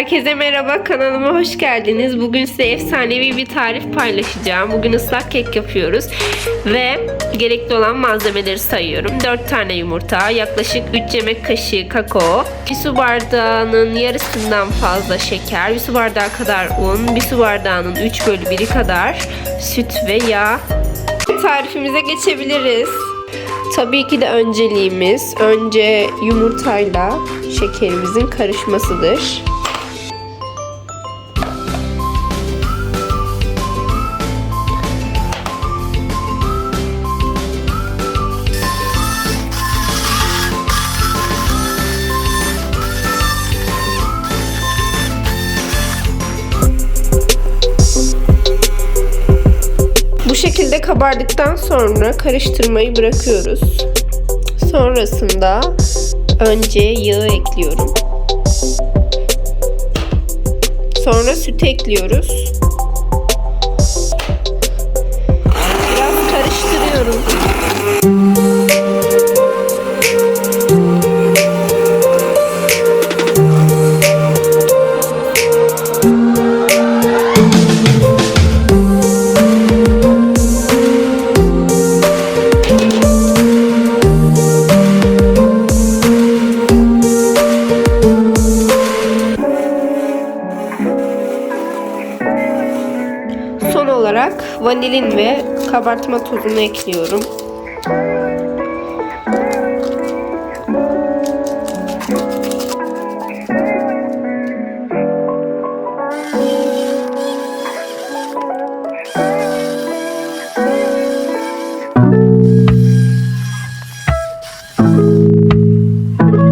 Herkese merhaba kanalıma hoş geldiniz. Bugün size efsanevi bir tarif paylaşacağım. Bugün ıslak kek yapıyoruz ve gerekli olan malzemeleri sayıyorum. 4 tane yumurta, yaklaşık 3 yemek kaşığı kakao, 1 su bardağının yarısından fazla şeker, 1 su bardağı kadar un, 1 su bardağının 3 bölü 1'i kadar süt ve yağ. Tarifimize geçebiliriz. Tabii ki de önceliğimiz önce yumurtayla şekerimizin karışmasıdır. Şekilde kabardıktan sonra karıştırmayı bırakıyoruz. Sonrasında önce yağı ekliyorum. Sonra süt ekliyoruz. Biraz karıştırıyorum. Vanilin ve kabartma tozunu ekliyorum.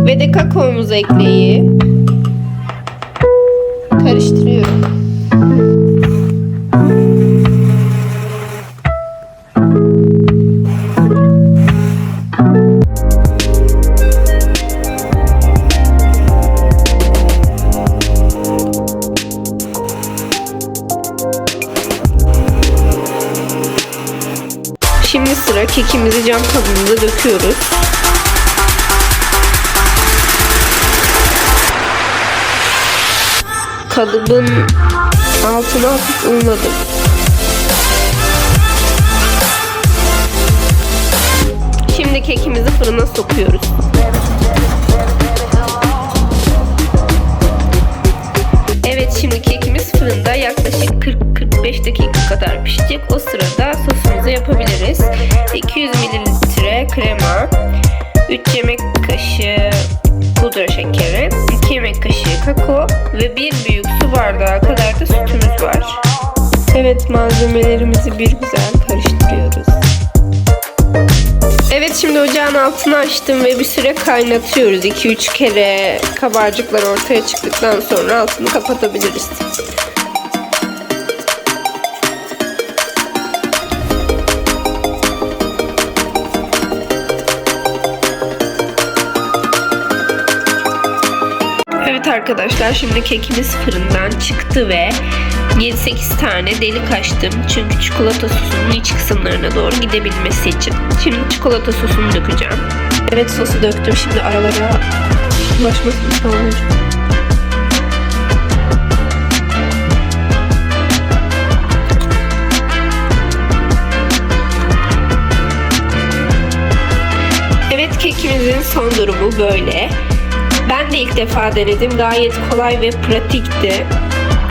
Ve de kakaomuzu ekleyip Şimdi sıra kekimizi cam kabımıza döküyoruz. Kalıbın altına hafif unladım. Şimdi kekimizi fırına sokuyoruz. Evet şimdi kekimiz fırında yaklaşık 40-45 dakika 3 yemek kaşığı pudra şekeri, 2 yemek kaşığı kakao ve 1 büyük su bardağı kadar da sütümüz var. Evet malzemelerimizi bir güzel karıştırıyoruz. Evet şimdi ocağın altını açtım ve bir süre kaynatıyoruz. 2-3 kere kabarcıklar ortaya çıktıktan sonra altını kapatabiliriz. Arkadaşlar şimdi kekimiz fırından çıktı ve 7-8 tane delik açtım. Çünkü çikolata sosunun iç kısımlarına doğru gidebilmesi için. Şimdi çikolata sosunu dökeceğim. Evet sosu döktüm. Şimdi aralara ulaşmasını sağlayacağım. Evet kekimizin son durumu böyle. De ilk defa denedim. Gayet kolay ve pratikti.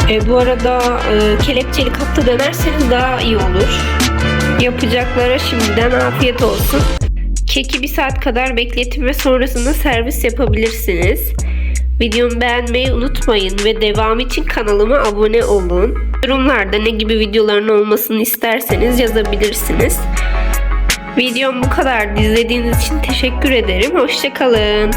E, bu arada e, kelepçeli kapta denerseniz daha iyi olur. Yapacaklara şimdiden afiyet olsun. Keki bir saat kadar bekletin ve sonrasında servis yapabilirsiniz. Videomu beğenmeyi unutmayın ve devam için kanalıma abone olun. Yorumlarda ne gibi videoların olmasını isterseniz yazabilirsiniz. Videom bu kadar. İzlediğiniz için teşekkür ederim. Hoşçakalın.